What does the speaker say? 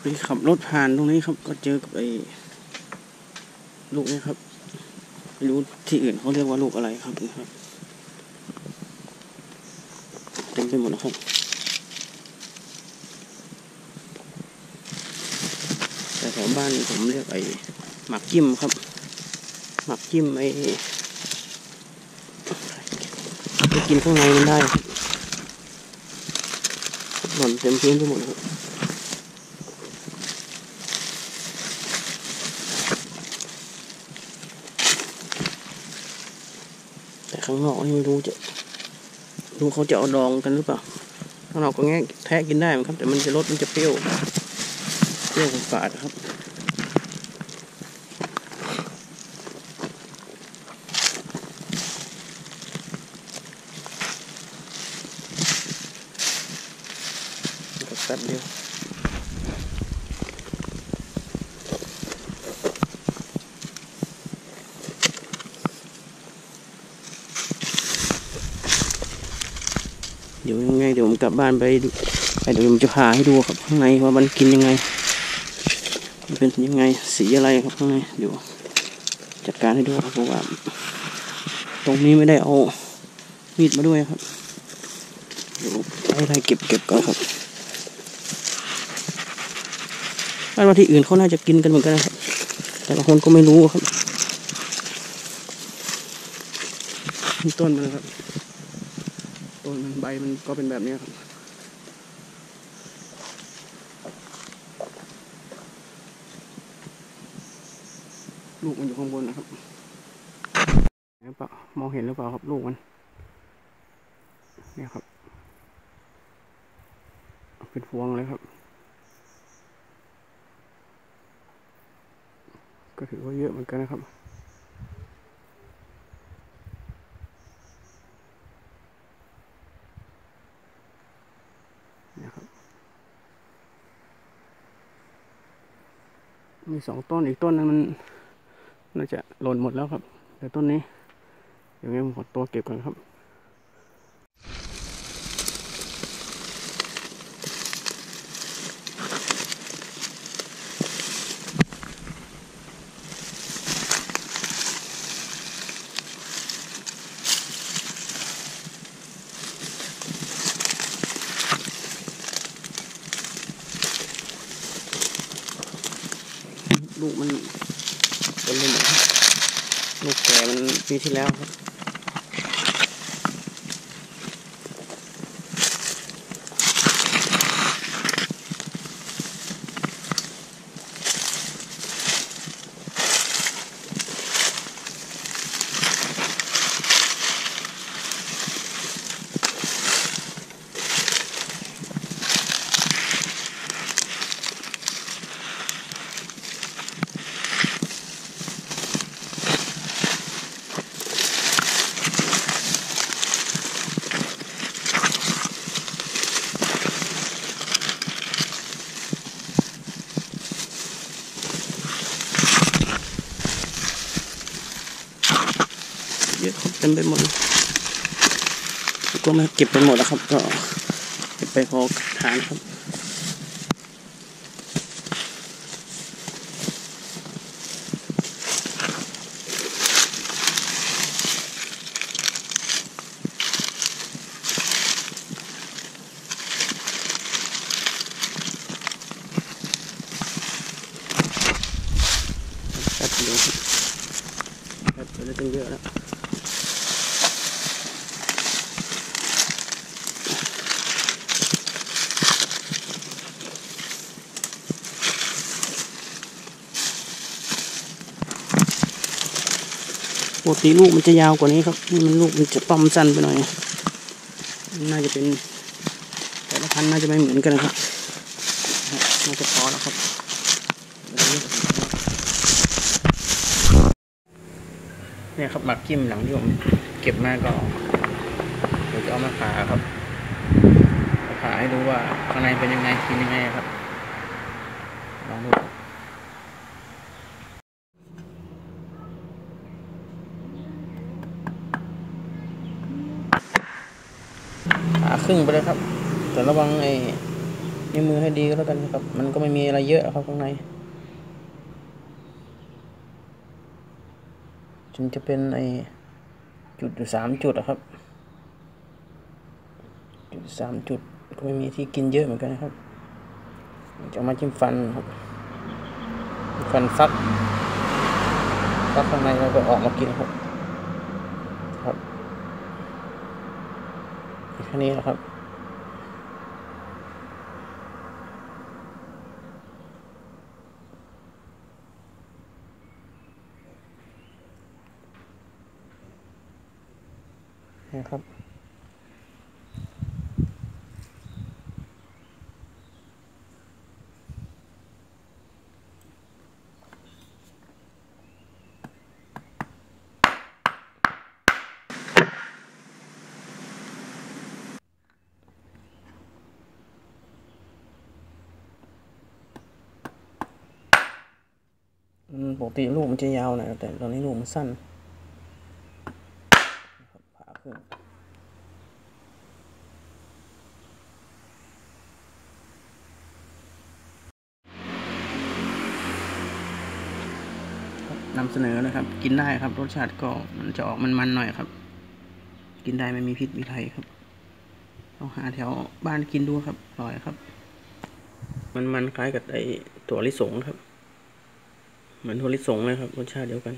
ไปขับรถผ่านตรงนี้ครับ ก็เจอกับไอ้ลูกนี้ครับไม่รู้ที่อื่นเขาเรียกว่าลูกอะไรครับนะครับเต็มไปหมดนะครับแต่แถวบ้านผมเรียกไอ้หมักจิ้มครับ หมักจิ้มไอ้ไปกินข้างในมันได้หล่นเต็มพื้นไปหมดครับ ข้างนอกนี่ไม่รู้จะรู้เขาจะเอาดองกันหรือเปล่าข้างนอกก็แง่แทะกินได้มครับ แต่มันจะรสมันจะเปรี้ยวเปรี้ยวฝาดครับแป๊บเดียว เดี๋ยวยังไงเดี๋ยวผมกลับบ้านไปไปเดี๋ยวผมจะพาให้ดูครับข้างในว่ามันกินยังไง มันเป็นยังไงสีอะไรครับข้างในเดี๋ยวจัดการให้ดูครับเพราะว่า ตรงนี้ไม่ได้เอามีดมาด้วยครับเดี๋ยวให้ไล่เก็บเก็บก่อนครับคาดว่าที่อื่นเขาน่าจะกินกันเหมือนกันนะครับแต่ละคนก็ไม่รู้ครับมีต้นมันครับ ต้นมันใบมันก็เป็นแบบนี้ครับลูกมันอยู่ข้างบนนะครับเห็นหรือเปล่ามองเห็นหรือเปล่าครับลูกมัน เนี่ยครับ เป็นพวงเลยครับ ก็ถือว่าเยอะเหมือนกันนะครับ เนี่ยครับ มีสองต้นอีกต้นนึงมันน่าจะหล่นหมดแล้วครับ แต่ต้นนี้ อย่างเงี้ยผมขอตัวเก็บก่อนครับ ลูกมันเป็นเหมดลูกแก่มันปีที่แล้วครับ เยอะเต็มไปหมดเลยก็มาเก็บไปหมดแล้วครับ ก็เก็บไปพอทานครับแป๊บเดียวครับแป๊บเดียวได้ตั้งเยอะแล้ว ปกติลูกมันจะยาวกว่านี้ครับนี่มันลูกมันจะป้อมสั้นไปหน่อย น่าจะเป็น แต่ละพันธุ์น่าจะไม่เหมือนกันนะครับน่าจะพอแล้วครับเนี่ยครับหมักกิ้มหลังที่ผมเก็บมาก็เดี๋ยวจะเอามาผ่าครับผ่าให้ดูว่าข้างในเป็นยังไงกินยังไงครับลองดูผ่าค รึ่งไปเลยครับ แต่ระวังไอ้นิ้วมือให้ดีก็แล้วกันครับ มันก็ไม่มีอะไรเยอะครับข้างในจนจะเป็นไอจุดอยู่สามจุดอะครับ จุดสามจุดก็ไม่มีที่กินเยอะเหมือนกันนะครับจะมาจิ้มฟันครับฟันฟักฟักข้างในแล้วก็ออกมากินครับ แค่นี้นะครับ นะครับ ปกติลูกมันจะยาวหน่อยแต่ตอนนี้ลูกมันสั้นผ่าขึ้นนำเสนอนะครับ กินได้ครับรสชาติก็มันจะออกมันๆหน่อยครับ กินได้ไม่มีพิษมีภัยครับลองหาแถวบ้านกินดูครับอร่อยครับ มันมันๆคล้ายกับไอถั่วลิสงครับ เหมือนโทริสงเลยครับรสชาติเดียวกัน